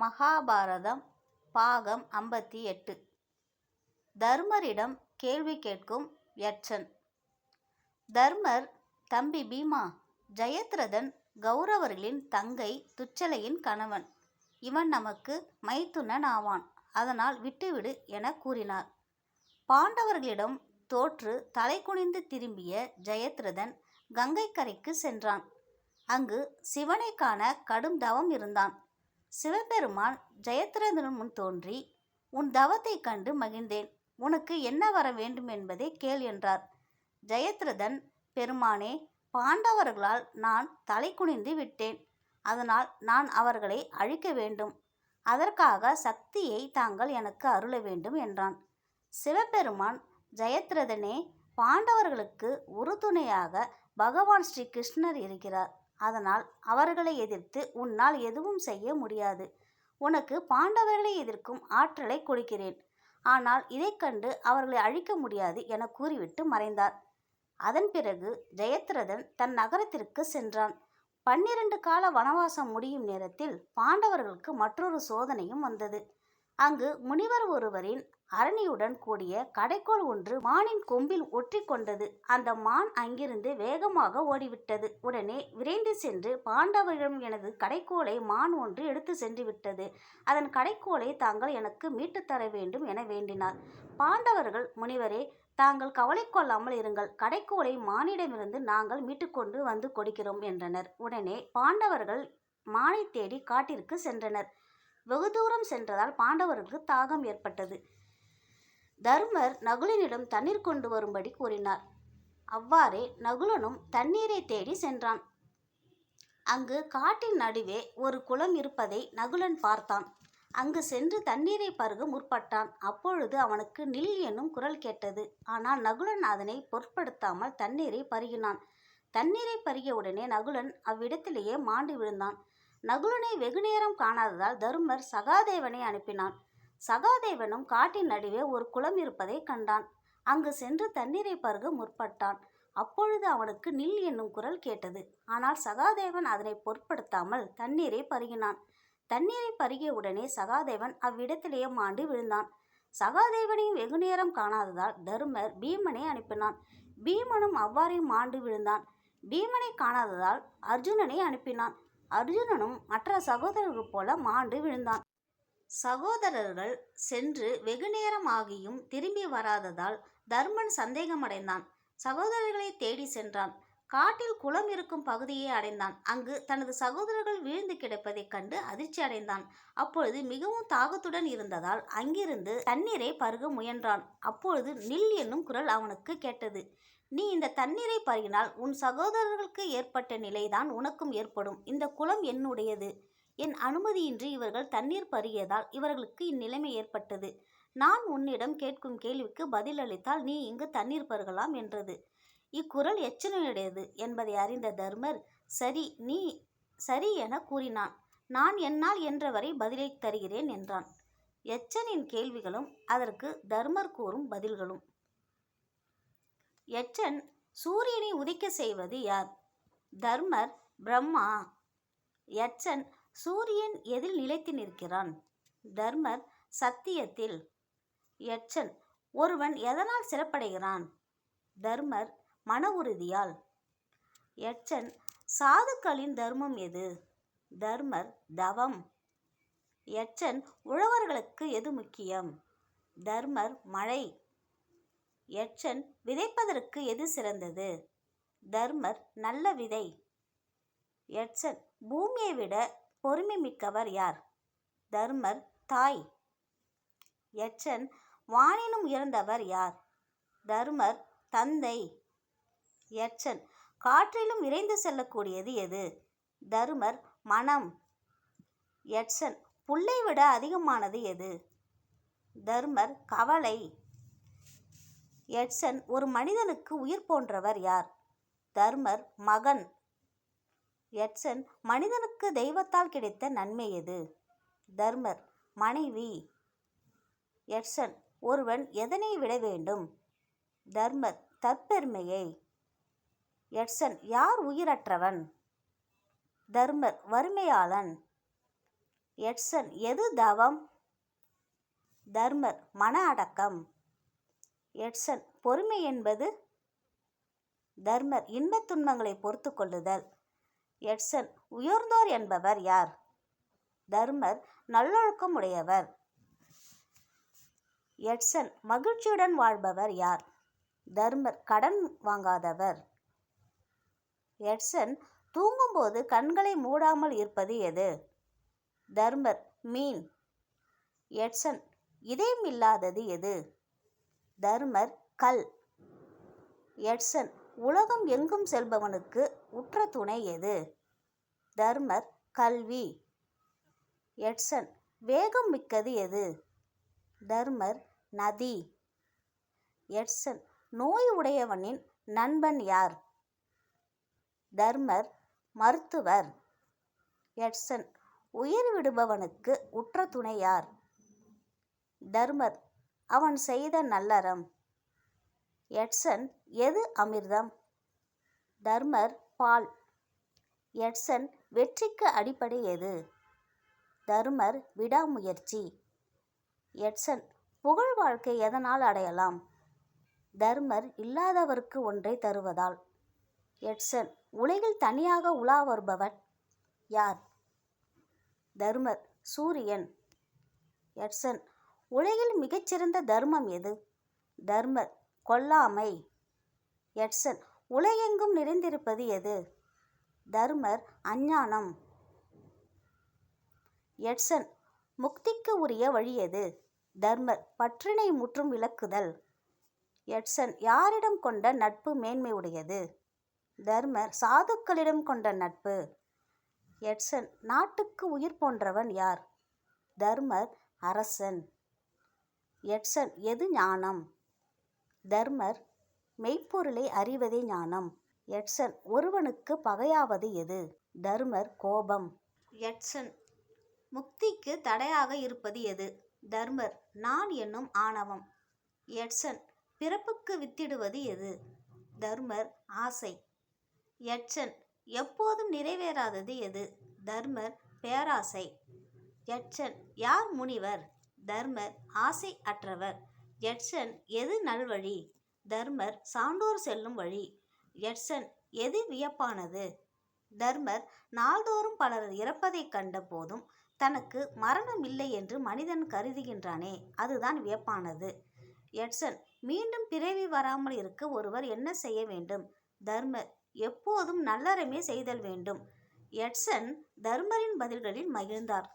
மகாபாரதம் பாகம் ஐம்பத்தி எட்டு. தர்மரிடம் கேள்வி கேட்கும் யட்சன். தர்மர் தம்பி பீமா ஜெயத்ரதன் கௌரவர்களின் தங்கை துச்சலையின் கணவன். இவன் நமக்கு மைத்துனன் ஆவான் அதனால் விட்டுவிடு என கூறினார். பாண்டவர்களிடம் தோற்று தலை குனிந்து திரும்பிய ஜெயத்ரதன் கங்கைக்கரைக்கு சென்றான். அங்கு சிவனை காண கடும் தவம் இருந்தான். சிவபெருமான் ஜெயத்ரதன் முன் தோன்றி உன் தவத்தைக் கண்டு மகிழ்ந்தேன். உனக்கு என்ன வர வேண்டும் என்பதை கேள் என்றார். ஜெயத்ரதன் பெருமானே பாண்டவர்களால் நான் தலை குனிந்து விட்டேன். அதனால் நான் அவர்களை அழிக்க வேண்டும். அதற்காக சக்தியை தாங்கள் எனக்கு அருள வேண்டும் என்றான். சிவபெருமான் ஜெயத்ரதனே பாண்டவர்களுக்கு உறுதுணையாக பகவான் ஸ்ரீ கிருஷ்ணர் இருக்கிறார். அதனால் அவர்களை எதிர்த்து உன்னால் எதுவும் செய்ய முடியாது. உனக்கு பாண்டவர்களை எதிர்க்கும் ஆற்றலை கொடுக்கிறேன். ஆனால் இதைக் கண்டு அவர்களை அழிக்க முடியாது என கூறிவிட்டு மறைந்தார். அதன் பிறகு ஜெயத்ரதன் தன் நகரத்திற்கு சென்றான். பன்னிரண்டு கால வனவாசம் முடியும் நேரத்தில் பாண்டவர்களுக்கு மற்றொரு சோதனையும் வந்தது. அங்கு முனிவர் ஒருவரின் அரணியுடன் கூடிய கடைக்கோள் ஒன்று மானின் கொம்பில் ஒற்றி கொண்டது அந்த மான் அங்கிருந்து வேகமாக ஓடிவிட்டது. உடனே விரைந்து சென்று பாண்டவரிடம் எனது கடைக்கோளை மான் ஒன்று எடுத்து சென்று விட்டது அதன் கடைக்கோளை தாங்கள் எனக்கு மீட்டுத் தர வேண்டும் என வேண்டினார். பாண்டவர்கள் முனிவரே தாங்கள் கவலை கொள்ளாமல் இருங்கள். கடைக்கோளை மானிடமிருந்து நாங்கள் மீட்டுக்கொண்டு வந்து கொடுக்கிறோம் என்றனர். உடனே பாண்டவர்கள் மானை தேடி காட்டிற்கு சென்றனர். வெகு தூரம் சென்றதால் பாண்டவர்களுக்கு தாகம் ஏற்பட்டது. தர்மர் நகுலனிடம் தண்ணீர் கொண்டு வரும்படி கூறினார். அவ்வாறே நகுலனும் தண்ணீரை தேடி சென்றான். அங்கு காட்டின் நடுவே ஒரு குளம் இருப்பதை நகுலன் பார்த்தான். அங்கு சென்று தண்ணீரை பருக முற்பட்டான். அப்பொழுது அவனுக்கு நில் என்னும் குரல் கேட்டது. ஆனால் நகுலன் அதனை பொருட்படுத்தாமல் தண்ணீரை பருகினான். தண்ணீரை பருகியவுடனே நகுலன் அவ்விடத்திலேயே மாண்டு விழுந்தான். நகுலனை வெகுநேரம் காணாததால் தருமர் சகாதேவனை அனுப்பினான். சகாதேவனும் காட்டின் நடுவே ஒரு குளம் இருப்பதை கண்டான். அங்கு சென்று தண்ணீரை பருக முற்பட்டான். அப்பொழுது அவனுக்கு நில் என்னும் குரல் கேட்டது. ஆனால் சகாதேவன் அதனை பொருட்படுத்தாமல் தண்ணீரை பருகினான். தண்ணீரை பருகிய உடனே சகாதேவன் அவ்விடத்திலேயே மாண்டு விழுந்தான். சகாதேவனையும் வெகுநேரம் காணாததால் தருமர் பீமனை அனுப்பினான். பீமனும் அவ்வாறே மாண்டு விழுந்தான். பீமனை காணாததால் அர்ஜுனனை அனுப்பினான். அர்ஜுனனும் மற்ற சகோதரர்கள் போல மாண்டு விழுந்தான். சகோதரர்கள் சென்று வெகுநேரம் ஆகியும் திரும்பி வராததால் தர்மன் சந்தேகமடைந்தான். சகோதரர்களை தேடி சென்றான். காட்டில் குளம் இருக்கும் பகுதியை அடைந்தான். அங்கு தனது சகோதரர்கள் வீழ்ந்து கிடப்பதைக் கண்டு அதிர்ச்சி அடைந்தான். அப்பொழுது மிகவும் தாகத்துடன் இருந்ததால் அங்கிருந்து தண்ணீரை பருக முயன்றான். அப்பொழுது நில் என்னும் குரல் அவனுக்கு கேட்டது. நீ இந்த தண்ணீரை பருகினால் உன் சகோதரர்களுக்கு ஏற்பட்ட நிலைதான் உனக்கும் ஏற்படும். இந்த குளம் என்னுடையது. என் அனுமதியின்றி இவர்கள் தண்ணீர் பருகியதால் இவர்களுக்கு இந்நிலைமை ஏற்பட்டது. நான் உன்னிடம் கேட்கும் கேள்விக்கு பதிலளித்தால் நீ இங்கு தண்ணீர் பருகலாம் என்றது. இக்குரல் எச்சனையுடையது என்பதை அறிந்த தர்மர் சரி நீ சரி என கூறினான். நான் என்னால் என்றவரை பதிலை தருகிறேன் என்றான். எச்சனின் கேள்விகளும் அதற்கு தர்மர் கூறும் பதில்களும். எச்சன் சூரியனை உதிக்க செய்வது யார்? தர்மர் பிரம்மா. யட்சன் சூரியன் எதில் நிலைத்து நிற்கிறான்? தர்மர் சத்தியத்தில். யட்சன் ஒருவன் எதனால் சிறப்படைகிறான்? தர்மர் மன உறுதியால். யட்சன் சாதுக்களின் தர்மம் எது? தர்மர் தவம். யட்சன் உழவர்களுக்கு எது முக்கியம்? தர்மர் மழை. யட்சன் விதைப்பதற்கு எது சிறந்தது? தர்மர் நல்ல விதை. யட்சன் பூமியை விட பொறுமை மிக்கவர் யார்? தர்மர் தாய். யட்சன் வானினும் உயர்ந்தவர் யார்? தர்மர் தந்தை. யட்சன் காற்றிலும் இறைந்து செல்லக்கூடியது எது? தருமர் மனம். யட்சன் புல்லை விட அதிகமானது எது? தர்மர் கவலை. எட்சன் ஒரு மனிதனுக்கு உயிர் போன்றவர் யார்? தர்மர் மகன். எட்சன் மனிதனுக்கு தெய்வத்தால் கிடைத்த நன்மை எது? தர்மர் மனைவி. எட்சன் ஒருவன் எதனை விட வேண்டும்? தர்மர் தற்பெருமையை. எட்சன் யார் உயிரற்றவன்? தர்மர் வறுமையாளன். எட்சன் எது தவம்? தர்மர் மன அடக்கம். எட்சன். பொறுமை என்பது தர்மர் இன்பத் துன்பங்களை பொறுத்து கொள்ளுதல். எட்சன். உயர்ந்தோர் என்பவர் யார்? தர்மர் நல்லொழுக்கம் உடையவர். எட்சன். மகிழ்ச்சியுடன் வாழ்பவர் யார்? தர்மர் கடன் வாங்காதவர். எட்சன். தூங்கும்போது கண்களை மூடாமல் இருப்பது எது? தர்மர் மீன். எட்சன். இதயம் இல்லாதது எது? தர்மர் கல். எட்சன் உலகம் எங்கும் செல்பவனுக்கு உற்ற துணை எது? தர்மர் கல்வி. எட்சன் வேகம் மிக்கது எது? தர்மர் நதி. எட்சன் நோய் உடையவனின் நண்பன் யார்? தர்மர் மருத்துவர். எட்சன் உயிர் விடுபவனுக்கு உற்ற துணை யார்? தர்மர் அவன் செய்த நல்லறம். எட்சன் எது அமிர்தம்? தர்மர் பால். எட்சன் வெற்றிக்கு அடிப்படை எது? தர்மர் விடாமுயற்சி. எட்சன் புகழ் வாழ்க்கை எதனால் அடையலாம்? தர்மர் இல்லாதவருக்கு ஒன்றை தருவதால். எட்சன் உலகில் தனியாக உலா வருபவர் யார்? தர்மர் சூரியன். எட்சன் உலகில் மிகச்சிறந்த தர்மம் எது? தர்மர் கொல்லாமை. எட்சன் உலகெங்கும் நிறைந்திருப்பது எது? தர்மர் அஞ்ஞானம். எட்சன் முக்திக்கு உரிய வழி எது? தர்மர் பற்றினை முற்றும் விளக்குதல். எட்சன் யாரிடம் கொண்ட நட்பு மேன்மை உடையது தர்மர் சாதுக்களிடம் கொண்ட நட்பு. எட்சன் நாட்டுக்கு உயிர் போன்றவன் யார்? தர்மர் அரசன். எட்சன் எது ஞானம்? தர்மர் மெய்ப்பொருளை அறிவதே ஞானம். எட்சன் ஒருவனுக்கு பகையாவது எது? தர்மர் கோபம். எட்சன் முக்திக்கு தடையாக இருப்பது எது? தர்மர் நான் என்னும் ஆணவம். எட்சன் பிறப்புக்கு வித்திடுவது எது? தர்மர் ஆசை. எட்சன் எப்போதும் நிறைவேறாதது எது? தர்மர் பேராசை. எட்சன் யார் முனிவர்? தர்மர் ஆசை அற்றவர். எட்சன் எது நல்வழி தர்மர் சான்றோர் செல்லும் வழி. எட்சன் எது வியப்பானது? தர்மர் நாள்தோறும் பலர் இறப்பதைக் கண்ட போதும் தனக்கு மரணம் இல்லை என்று மனிதன் கருதுகின்றானே அதுதான் வியப்பானது. எட்சன் மீண்டும் பிறவி வராமல் இருக்க ஒருவர் என்ன செய்ய வேண்டும்? தர்மர் எப்போதும் நல்லறமே செய்தல் வேண்டும். எட்சன் தர்மரின் பதில்களில் மகிழ்ந்தார்.